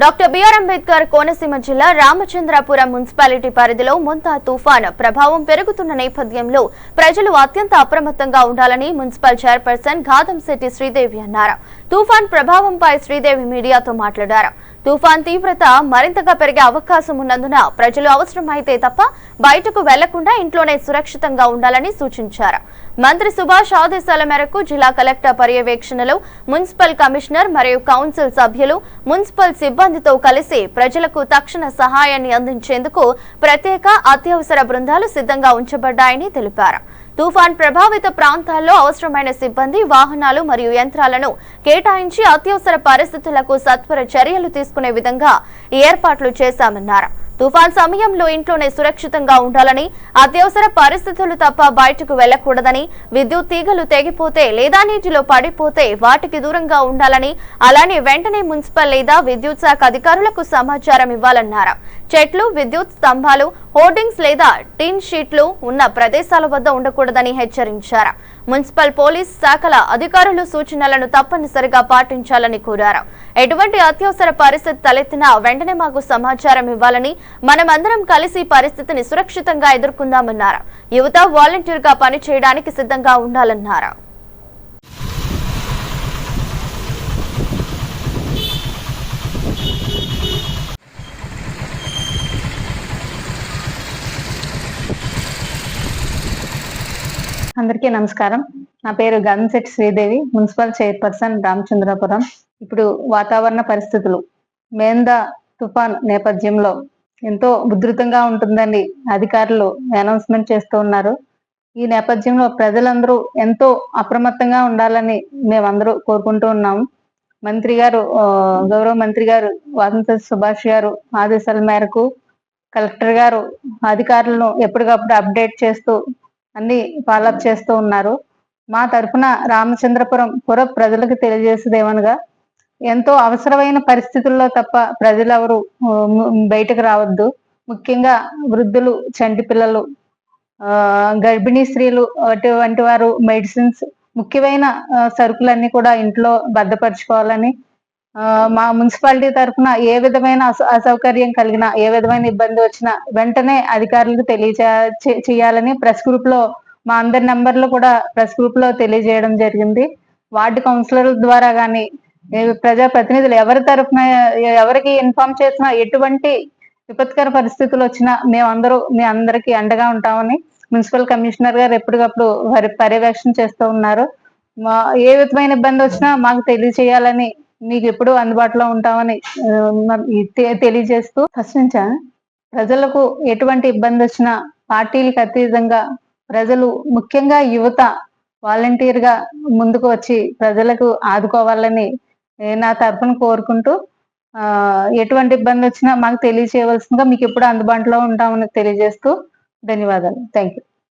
Doctor BR Ambedkar Konaseema జిల్లా Ramachandrapuram municipality పరిధిలో ముంతా తుఫాన్ ప్రభావం పెరుగుతున్న నేపథ్యంలో ప్రజలు అత్యంత అప్రమత్తంగా ఉండాలని మున్సిపల్ చైర్పర్సన్ ఘాదంశెట్టి శ్రీదేవి అన్నారు. తుఫాన్ ప్రభావంపై శ్రీదేవి మీడియాతో మాట్లాడారు. తుఫాన్ తీవ్రత మరింతగా పెరిగే అవకాశం ఉన్నందున ప్రజలు అవసరమైతే తప్ప బయటకు వెళ్ళకుండా ఇంట్లోనే సురక్షితంగా ఉండాలని సూచించారు. మంత్రి సుభాష్ ఆదేశాల మేరకు జిల్లా కలెక్టర్ పర్యవేక్షణలో మున్సిపల్ కమిషనర్ మరియు కౌన్సిల్ సభ్యులు మున్సిపల్ సిబ్బందితో కలిసి ప్రజలకు తక్షణ సహాయాన్ని అందించేందుకు ప్రత్యేక అత్యవసర బృందాలు సిద్ధంగా ఉంచబడ్డాయని తెలిపారు. తుఫాన్ ప్రభావిత ప్రాంతాల్లో అవసరమైన సిబ్బంది వాహనాలు మరియు యంత్రాలను కేటాయించి అత్యవసర పరిస్థితులకు సత్వర చర్యలు తీసుకునే విధంగా ఏర్పాట్లు చేశామన్నారు. తుఫాన్ సమయంలో ఇంట్లోనే సురక్షితంగా ఉండాలని అత్యవసర పరిస్థితులు తప్ప బయటకు వెళ్ళకూడదని విద్యుత్ తీగలు తెగిపోతే లేదా నీటిలో పడిపోతే వాటికి దూరంగా ఉండాలని అలానే వెంటనే మున్సిపల్ లేదా విద్యుత్ శాఖ అధికారులకు సమాచారం ఇవ్వాలన్నారు. చెట్లు విద్యుత్ స్తంభాలు హోర్డింగ్స్ లేదా టిన్ షీట్లు ఉన్న ప్రదేశాల వద్ద ఉండకూడదని హెచ్చరించారు. మున్సిపల్ పోలీస్ శాఖల అధికారులు సూచనలను తప్పనిసరిగా పాటించాలని కోరారు. ఎటువంటి అత్యవసర పరిస్థితి తలెత్తినా వెంటనే మాకు సమాచారం ఇవ్వాలని మనమందరం కలిసి పరిస్థితిని సురక్షితంగా ఎదుర్కొందామన్నారు. యువత వాలంటీర్గా పనిచేయడానికి సిద్ధంగా ఉండాలన్నారు. అందరికీ నమస్కారం. నా పేరు గన్సెట్ శ్రీదేవి మున్సిపల్ చైర్పర్సన్ రామచంద్రపురం. ఇప్పుడు వాతావరణ పరిస్థితులు. మేంద తుఫాన్ నేపథ్యంలో ఎంతో ఉధృతంగా ఉంటుందని అధికారులు అనౌన్స్మెంట్ చేస్తూ ఉన్నారు. ఈ నేపథ్యంలో ప్రజలందరూ ఎంతో అప్రమత్తంగా ఉండాలని మేమందరూ కోరుకుంటూ ఉన్నాము. మంత్రి గారు గౌరవ మంత్రి గారు వాసంత సుభాష్ గారు ఆదేశాల మేరకు కలెక్టర్ గారు అధికారులను ఎప్పటికప్పుడు అప్డేట్ చేస్తూ అన్ని ఫాలోఅప్ చేస్తూ ఉన్నారు. మా తరఫున రామచంద్రపురం పుర ప్రజలకు తెలియజేసేదేమనగా ఎంతో అవసరమైన పరిస్థితుల్లో తప్ప ప్రజలెవరు బయటకు రావద్దు. ముఖ్యంగా వృద్ధులు చంటి పిల్లలు గర్భిణీ స్త్రీలు అటువంటి వారు మెడిసిన్స్ ముఖ్యమైన సరుకులన్నీ కూడా ఇంట్లో భద్రపరచుకోవాలని మా మున్సిపాలిటీ తరఫున ఏ విధమైన అసౌకర్యం కలిగినా ఏ విధమైన ఇబ్బంది వచ్చినా వెంటనే అధికారులకు తెలియజే చేయాలని ప్రెస్ గ్రూప్లో మా అందరి నెంబర్లు కూడా ప్రెస్ గ్రూప్లో తెలియజేయడం జరిగింది. వార్డు కౌన్సిలర్ల ద్వారా కానీ ప్రజా ప్రతినిధులు ఎవరి తరఫున ఎవరికి ఇన్ఫార్మ్ చేసినా ఎటువంటి విపత్కర పరిస్థితులు వచ్చినా మేమందరూ మీ అందరికీ అండగా ఉంటామని మున్సిపల్ కమిషనర్ గారు ఎప్పటికప్పుడు వారి పర్యవేక్షణ చేస్తూ ఉన్నారు. మా ఏ విధమైన ఇబ్బంది వచ్చినా మాకు తెలియజేయాలని మీకు ఎప్పుడు అందుబాటులో ఉంటామని తెలియజేస్తూ ఫస్ట్ నుంచా ప్రజలకు ఎటువంటి ఇబ్బంది వచ్చినా పార్టీలకు అతీతంగా ప్రజలు ముఖ్యంగా యువత వాలంటీర్గా ముందుకు వచ్చి ప్రజలకు ఆదుకోవాలని నా తరఫున కోరుకుంటూ ఎటువంటి ఇబ్బంది వచ్చినా మాకు తెలియచేయవలసిందిగా మీకు ఎప్పుడు అందుబాటులో ఉంటామని తెలియజేస్తూ ధన్యవాదాలు. Thank you